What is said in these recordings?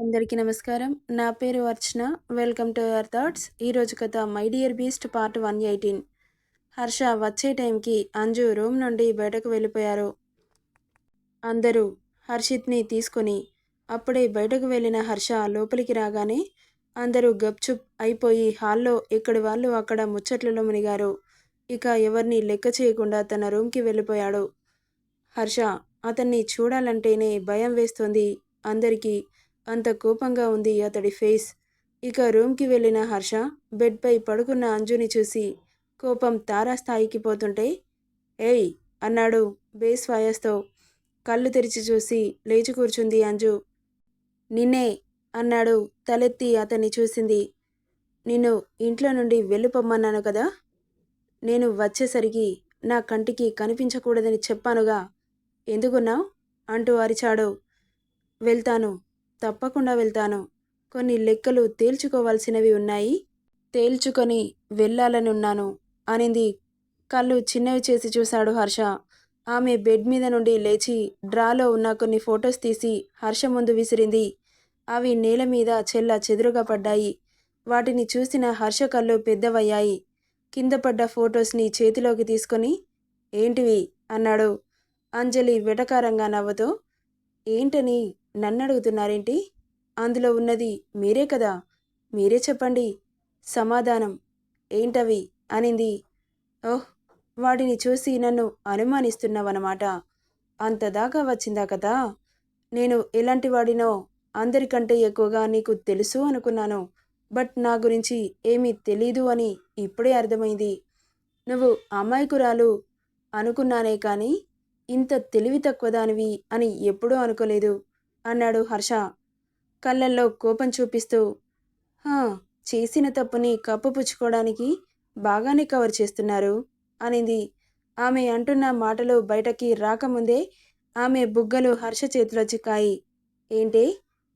అందరికీ నమస్కారం. నా పేరు Archana. Welcome to our thoughts. ఈరోజు కథ my dear beast part one eighteen. Harsha వచ్చే టైంకి అంజు రూమ్ నుండి బయటకు వెళ్ళిపోయారు. అందరూ హర్షిత్ని తీసుకొని అప్పుడే బయటకు వెళ్ళిన హర్ష లోపలికి రాగానే అందరూ గప్చుప్ అయిపోయి హాల్లో ఎక్కడి వాళ్ళు అక్కడ ముచ్చట్లలో మునిగారు. ఇక ఎవరిని లెక్క చేయకుండా తన రూమ్కి వెళ్ళిపోయాడు. హర్ష అతన్ని చూడాలంటేనే భయం వేస్తుంది. అందరికీ అంత కోపంగా ఉంది అతడి ఫేస్. ఇక రూమ్కి వెళ్ళిన హర్ష బెడ్పై పడుకున్న అంజుని చూసి కోపం తారాస్థాయికి పోతుంటే ఏయ్ అన్నాడు బేస్ వాయస్తో. కళ్ళు తెరిచి చూసి లేచి కూర్చుంది అంజు. నిన్నే అన్నాడు తలెత్తి అతన్ని చూసింది. నిన్ను ఇంట్లో నుండి వెళ్ళిపోమ్మన్నాను కదా. నేను వచ్చేసరికి నా కంటికి కనిపించకూడదని చెప్పానుగా. ఎందుకున్నావు? అంటూ అరిచాడు. వెళ్తాను. తప్పకుండా వెళ్తాను. కొన్ని లెక్కలు తేల్చుకోవాల్సినవి ఉన్నాయి. తేల్చుకొని వెళ్ళాలని ఉన్నాను అనింది. కళ్ళు చిన్నవి చేసి చూశాడు హర్ష. ఆమె బెడ్ మీద నుండి లేచి డ్రాలో ఉన్న కొన్ని ఫొటోస్ తీసి హర్ష ముందు విసిరింది. అవి నేల మీద చెల్ల చెదురుగా పడ్డాయి. వాటిని చూసిన హర్ష కళ్ళు పెద్దవయ్యాయి. కింద పడ్డ ఫొటోస్ని చేతిలోకి తీసుకొని ఏంటివి? అన్నాడు. అంజలి వెటకారంగా నవ్వుతూ ఏంటని? నన్ను అడుగుతున్నారేంటి అందులో ఉన్నది మీరే కదా? మీరే చెప్పండి. సమాధానం. ఏంటవి? అనింది. ఓహ్! వాటిని చూసి నన్ను అనుమానిస్తున్నావన్నమాట. అంతదాకా వచ్చిందా కదా? నేను ఎలాంటి వాడినో అందరికంటే ఎక్కువగా నీకు తెలుసు అనుకున్నాను. బట్ నా గురించి ఏమీ తెలీదు అని ఇప్పుడే అర్థమైంది. నువ్వు అమాయకురాలు అనుకున్నానే కానీ ఇంత తెలివి తక్కువ దానివి అని ఎప్పుడూ అనుకోలేదు. అన్నాడు హర్ష. కళ్ళల్లో కోపం చూపిస్తూ హా చేసిన తప్పుని కప్పుపుచ్చుకోవడానికి బాగానే కవర్ చేస్తున్నారు అనింది. ఆమె అంటున్న మాటలు బయటకి రాకముందే ఆమె బుగ్గలు హర్ష చేతిలో చిక్కాయి. ఏంటి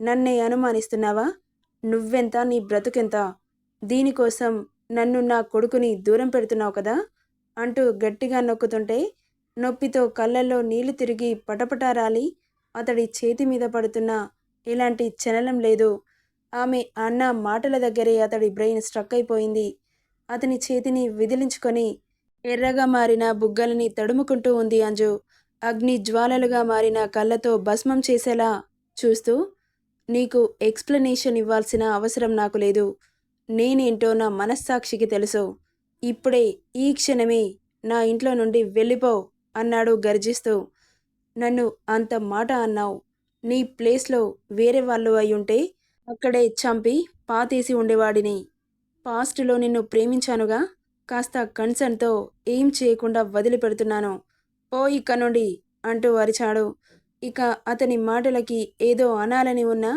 నన్నే అనుమానిస్తున్నావా? నువ్వెంత నీ బ్రతుకెంత? దీనికోసం నన్ను నా కొడుకుని దూరం పెడుతున్నావు కదా? అంటూ గట్టిగా నొక్కుతుంటే నొప్పితో కళ్ళల్లో నీళ్ళు తిరిగి పటపటారాలి అతడి చేతి మీద పడుతున్న ఇలాంటి చలనం లేదు. ఆమె అన్న మాటల దగ్గరే అతడి బ్రెయిన్ స్ట్రక్ అయిపోయింది. అతని చేతిని విదిలించుకొని ఎర్రగా మారిన బుగ్గలని తడుముకుంటూ ఉంది అంజు. అగ్ని జ్వాలలుగా మారిన కళ్ళతో భస్మం చేసేలా చూస్తూ నీకు ఎక్స్ప్లెనేషన్ ఇవ్వాల్సిన అవసరం నాకు లేదు. నేనేంటో నా మనస్సాక్షికి తెలుసు. ఇప్పుడే ఈ క్షణమే నా ఇంట్లో నుండి వెళ్ళిపో అన్నాడు గర్జిస్తూ. నన్ను అంత మాట అన్నావు. నీ ప్లేస్లో వేరే వాళ్ళు అయి ఉంటే అక్కడే చంపి పాతేసి ఉండేవాడిని. పాస్ట్లో నిన్ను ప్రేమించానుగా. కాస్త కన్సర్న్తో ఏం చేయకుండా వదిలిపెడుతున్నాను. పో ఇక్క నుండి అంటూ అరిచాడు. ఇక అతని మాటలకి ఏదో అనాలని ఉన్నా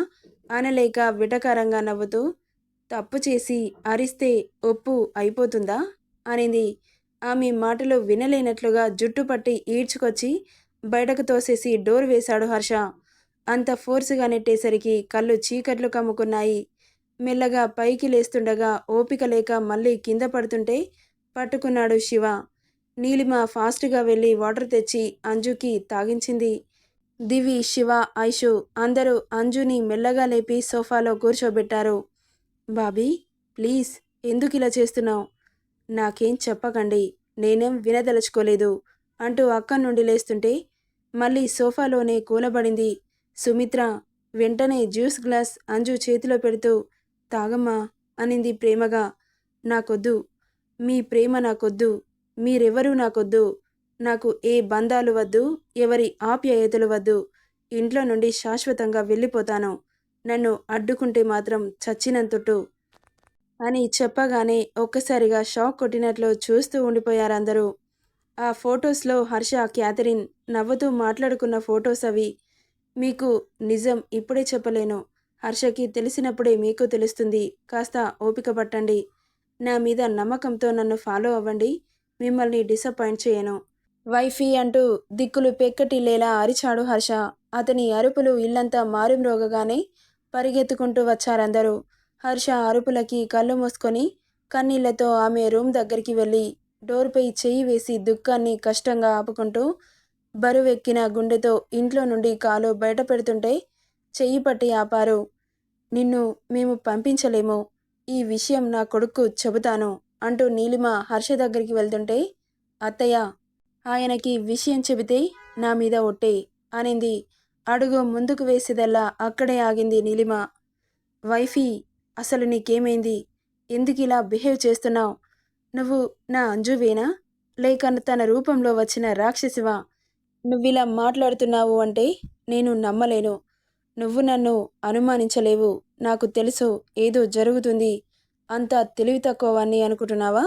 అనలేక విటకారంగా నవ్వుతూ తప్పు చేసి అరిస్తే ఒప్పు అయిపోతుందా? అనింది. ఆమె మాటలు వినలేనట్లుగా జుట్టు పట్టి ఈడ్చుకొచ్చి బయటకు తోసేసి డోర్ వేశాడు హర్ష. అంత ఫోర్సుగా నెట్టేసరికి కళ్ళు చీకట్లు కమ్ముకున్నాయి. మెల్లగా పైకి లేస్తుండగా ఓపిక లేక మళ్ళీ కింద పడుతుంటే పట్టుకున్నాడు శివ. నీలిమ ఫాస్ట్గా వెళ్ళి వాటర్ తెచ్చి అంజుకి తాగించింది. దివి శివ ఐషు అందరూ అంజుని మెల్లగా లేపి సోఫాలో కూర్చోబెట్టారు. బాబీ ప్లీజ్ ఎందుకు ఇలా చేస్తున్నావు? నాకేం చెప్పకండి నేనేం వినదలుచుకోలేదు అంటూ అక్కడి నుండి లేస్తుంటే మళ్ళీ సోఫాలోనే కూలబడింది. సుమిత్ర వెంటనే జ్యూస్ గ్లాస్ అంజు చేతిలో పెడుతూ తాగమ్మా అనింది ప్రేమగా. నాకొద్దు. మీ ప్రేమ నాకొద్దు. మీరెవరూ నాకొద్దు. నాకు ఏ బంధాలు వద్దు. ఎవరి ఆప్యాయతలు వద్దు. ఇంట్లో నుండి శాశ్వతంగా వెళ్ళిపోతాను. నన్ను అడ్డుకుంటే మాత్రం చచ్చినంతుటు అని చెప్పగానే ఒక్కసారిగా షాక్ కొట్టినట్లు చూస్తూ ఉండిపోయారందరూ. ఆ ఫొటోస్లో హర్ష క్యాథరిన్ నవ్వుతూ మాట్లాడుకున్న ఫొటోస్ అవి మీకు నిజం ఇప్పుడే చెప్పలేను. హర్షకి తెలిసినప్పుడే మీకు తెలుస్తుంది. కాస్త ఓపిక పట్టండి. నా మీద నమ్మకంతో నన్ను ఫాలో అవ్వండి. మిమ్మల్ని డిసప్పాయింట్ చేయను. వైఫీ అంటూ దిక్కులు పెక్కటిల్లేలా అరిచాడు హర్ష. అతని అరుపులు ఇల్లంతా మారుమ్రోగగానే పరిగెత్తుకుంటూ వచ్చారందరూ. హర్ష అరుపులకి కళ్ళు మూసుకొని కన్నీళ్ళతో ఆమె రూమ్ దగ్గరికి వెళ్ళి డోర్పై చెయ్యి వేసి దుఃఖాన్ని కష్టంగా ఆపుకుంటూ బరువెక్కిన గుండెతో ఇంట్లో నుండి కాలు బయట పెడుతుంటే చెయ్యి పట్టి ఆపారు. నిన్ను మేము పంపించలేము. ఈ విషయం నా కొడుకు చెబుతాను అంటూ నీలిమ హర్ష దగ్గరికి వెళ్తుంటే అత్తయ్య ఆయనకి విషయం చెబితే నా మీద ఒట్టే అనింది. అడుగు ముందుకు వేసేదల్లా అక్కడే ఆగింది నీలిమ. వైఫీ అసలు నీకేమైంది? ఎందుకు ఇలా బిహేవ్ చేస్తున్నావు? నువ్వు నా అంజువేనా? లేక తన రూపంలో వచ్చిన రాక్షసివా? నువ్విలా మాట్లాడుతున్నావు అంటే నేను నమ్మలేను. నువ్వు నన్ను అనుమానించలేవు. నాకు తెలుసు ఏదో జరుగుతుంది. అంత తెలివి తక్కువని అనుకుంటున్నావా?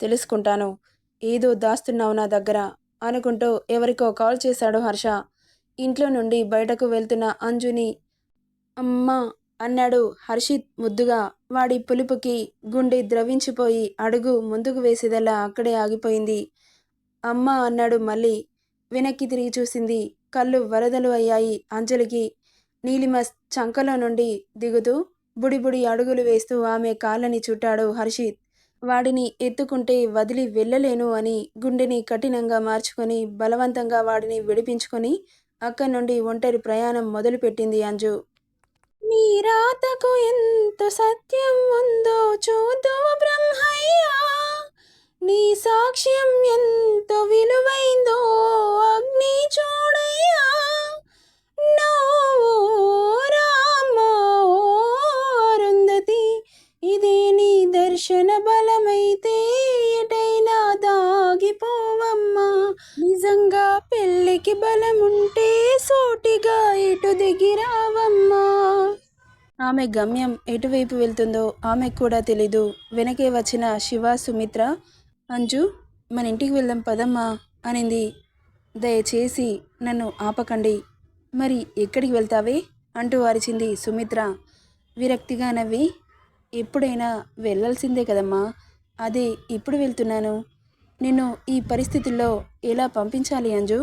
తెలుసుకుంటాను. ఏదో దాస్తున్నావు నా దగ్గర అనుకుంటూ ఎవరికో కాల్ చేశాడు హర్ష. ఇంట్లో నుండి బయటకు వెళ్తున్న అంజుని అమ్మా అన్నాడు. హర్షిత్ ముద్దుగా. వాడి పులుపుకి గుండె ద్రవించిపోయి అడుగు ముందుకు వేసేదల్లా అక్కడే ఆగిపోయింది. అమ్మ అన్నాడు మళ్ళీ. వెనక్కి తిరిగి చూసింది. కళ్ళు వరదలు అయ్యాయి. అంజలికి నీలిమ చంకలో నుండి దిగుతూ బుడిబుడి అడుగులు వేస్తూ ఆమె కాళ్ళని చుట్టాడు హర్షిత్. వాడిని ఎత్తుకుంటే వదిలి వెళ్ళలేను అని గుండెని కఠినంగా మార్చుకొని బలవంతంగా వాడిని విడిపించుకొని అక్కడి నుండి ఒంటరి ప్రయాణం మొదలుపెట్టింది అంజు. నీ రాతకు ఎంత సత్యం ఉందో చూద్దువు బ్రహ్మయ్యా. నీ సాక్ష్యం ఎంత విలువైందో అగ్ని చూడయ్యా. అరుంధతి ఇదే నీ దర్శన బలమైతే ఆమె గమ్యం ఎటువైపు వెళ్తుందో ఆమెకు కూడా తెలీదు. వెనకే వచ్చిన శివ సుమిత్ర అంజు మన ఇంటికి వెళ్దాం పదమ్మా అనింది. దయచేసి నన్ను ఆపకండి. మరి ఎక్కడికి వెళ్తావే? అంటూ అరిచింది సుమిత్ర. విరక్తిగా నవ్వి ఎప్పుడైనా వెళ్ళాల్సిందే కదమ్మా. అదే ఇప్పుడు వెళ్తున్నాను. నిన్ను ఈ పరిస్థితుల్లో ఎలా పంపించాలి అంజు?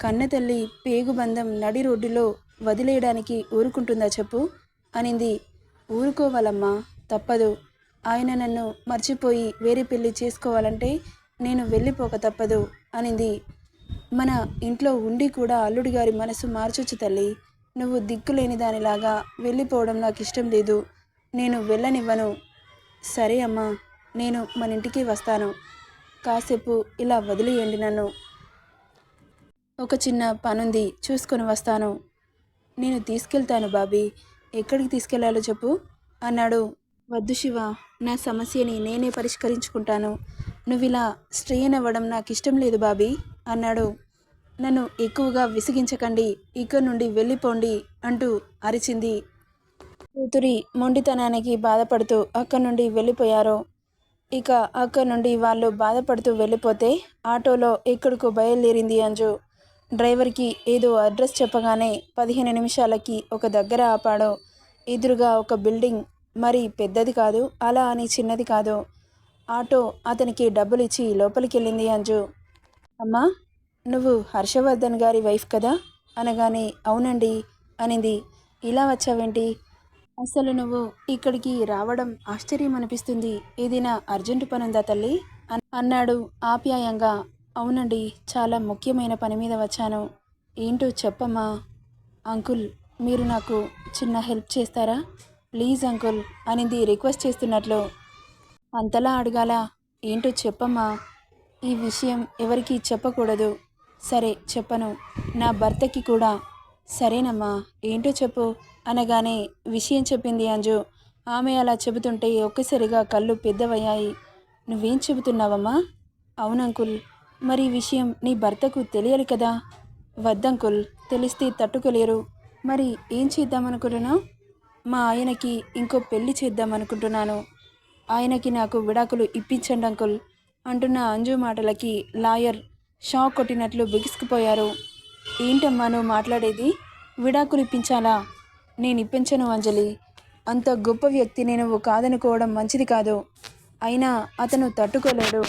కన్నతల్లి పేగుబంధం నడి రోడ్డులో వదిలేయడానికి ఊరుకుంటుందా చెప్పు. అనింది. ఊరుకోవాలమ్మా తప్పదు. ఆయన నన్ను మర్చిపోయి వేరే పెళ్ళి చేసుకోవాలంటే నేను వెళ్ళిపోక తప్పదు అనింది. మన ఇంట్లో ఉండి కూడా అల్లుడి గారి మనసు మార్చొచ్చు తల్లి. నువ్వు దిక్కులేని దానిలాగా వెళ్ళిపోవడం నాకు ఇష్టం లేదు. నేను వెళ్ళనివ్వను. సరే అమ్మా నేను మన ఇంటికి వస్తాను. కాసేపు ఇలా వదిలేయండి నన్ను. ఒక చిన్న పనుంది చూసుకొని వస్తాను. నేను తీసుకెళ్తాను బాబీ. ఎక్కడికి తీసుకెళ్ళాలో చెప్పు. అన్నాడు. వద్దు శివ నా సమస్యని నేనే పరిష్కరించుకుంటాను. నువ్వు ఇలా స్ట్రెయిన్ అవ్వడం నాకు ఇష్టం లేదు బాబీ అన్నాడు. నన్ను ఎక్కువగా విసిగించకండి ఇక్కడి నుండి వెళ్ళిపోండి అంటూ అరిచింది. కూతురి మొండితనానికి బాధపడుతూ అక్కడి నుండి వెళ్ళిపోయారు. ఇక అక్కడి నుండి వాళ్ళు బాధపడుతూ వెళ్ళిపోతే ఆటోలో ఎక్కడికో బయలుదేరింది అంజు. డ్రైవర్కి ఏదో అడ్రస్ చెప్పగానే పదిహేను నిమిషాలకి ఒక దగ్గర ఆపాడు. ఎదురుగా ఒక బిల్డింగ్. మరి పెద్దది కాదు అలా అని చిన్నది కాదు. ఆటో అతనికి డబ్బులు ఇచ్చి లోపలికి వెళ్ళింది అంజు. అమ్మా నువ్వు హర్షవర్ధన్ గారి వైఫ్ కదా? అనగానే అవునండి అనింది. ఇలా వచ్చావేంటి? అసలు నువ్వు ఇక్కడికి రావడం ఆశ్చర్యం అనిపిస్తుంది ఏదైనా అర్జెంటు పనుందా తల్లి? అన్నాడు ఆప్యాయంగా. అవునండి చాలా ముఖ్యమైన పని మీద వచ్చాను. ఏంటో చెప్పమ్మా. అంకుల్ మీరు నాకు చిన్న హెల్ప్ చేస్తారా? ప్లీజ్ అంకుల్ అనింది రిక్వెస్ట్ చేస్తున్నట్లు. అంతలా అడగాల. ఏంటో చెప్పమ్మా. ఈ విషయం ఎవరికి చెప్పకూడదు. సరే చెప్పను. నా భర్తకి కూడా. సరేనమ్మా ఏంటో చెప్పు. అనగానే విషయం చెప్పింది అంజు. ఆమె అలా చెబుతుంటే ఒక్కసారిగా కళ్ళు పెద్దవయ్యాయి. నువ్వేం చెబుతున్నావమ్మా? అవునంకుల్ మరి ఈ విషయం నీ భర్తకు తెలియాలి కదా? వద్దంకుల్ తెలిస్తే తట్టుకోలేరు. మరి ఏం చేద్దామనుకుంటున్నావు? మా ఆయనకి ఇంకో పెళ్ళి చేద్దామనుకుంటున్నాను. ఆయనకి నాకు విడాకులు ఇప్పించండి అంకుల్ అంటున్న అంజు మాటలకి లాయర్ షాక్ కొట్టినట్లు బిగుసుకుపోయారు. ఏంటమ్మా నువ్వు మాట్లాడేది? విడాకులు ఇప్పించాలా? నేను ఇప్పించను అంజలి. అంత గొప్ప వ్యక్తిని నువ్వు కాదనుకోవడం మంచిది కాదు. అయినా అతను తట్టుకోలేడు.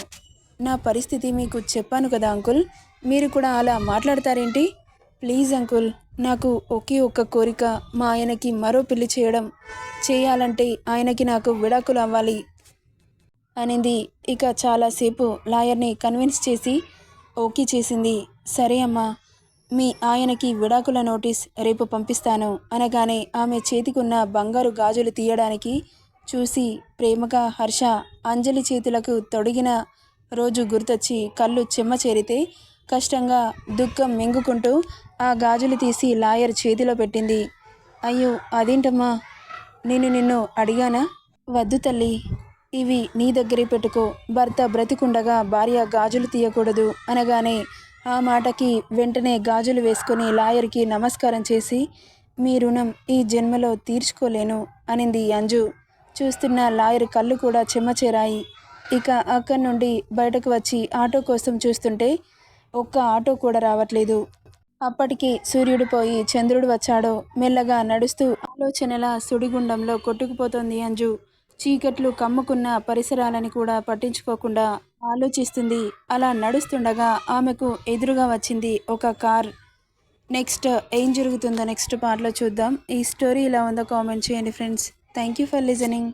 నా పరిస్థితి మీకు చెప్పాను కదా అంకుల్. మీరు కూడా అలా మాట్లాడతారేంటి? Please uncle. నాకు ఒకే ఒక్క కోరిక మా ఆయనకి మరో పెళ్ళి చేయడం. చేయాలంటే ఆయనకి నాకు విడాకులు అవ్వాలి అనింది. ఇక చాలాసేపు లాయర్ని కన్విన్స్ చేసి ఓకే చేసింది. సరే అమ్మా మీ ఆయనకి విడాకుల నోటీస్ రేపు పంపిస్తాను అనగానే ఆమె చేతికున్న బంగారు గాజులు తీయడానికి చూసి ప్రేమగా హర్ష అంజలి చేతులకు తొడిగిన రోజు గుర్తొచ్చి కళ్ళు చెమ్మ చేరితే కష్టంగా దుఃఖం మింగుకుంటూ ఆ గాజులు తీసి లాయర్ చేతిలో పెట్టింది. అయ్యో అదేంటమ్మా? నేను నిన్ను అడిగానా? వద్దు తల్లి ఇవి నీ దగ్గరే పెట్టుకో. భర్త బ్రతికుండగా భార్య గాజులు తీయకూడదు అనగానే ఆ మాటకి వెంటనే గాజులు వేసుకొని లాయర్కి నమస్కారం చేసి మీ రుణం ఈ జన్మలో తీర్చుకోలేను అనింది అంజు. చూస్తున్న లాయర్ కళ్ళు కూడా చెమ్మచేరాయి ఇక అక్కడి నుండి బయటకు వచ్చి ఆటో కోసం చూస్తుంటే ఒక్క ఆటో కూడా రావట్లేదు. అప్పటికి సూర్యుడు పోయి చంద్రుడు వచ్చాడో మెల్లగా నడుస్తూ ఆలోచనల సుడిగుండంలో కొట్టుకుపోతోంది అంజు. చీకట్లు కమ్ముకున్న పరిసరాలని కూడా పట్టించుకోకుండా ఆలోచిస్తుంది. అలా నడుస్తుండగా ఆమెకు ఎదురుగా వచ్చింది ఒక కార్. నెక్స్ట్ ఏం జరుగుతుందో నెక్స్ట్ పార్ట్లో చూద్దాం. ఈ స్టోరీ ఇలా ఉందో కామెంట్ చేయండి friends. Thank you for listening.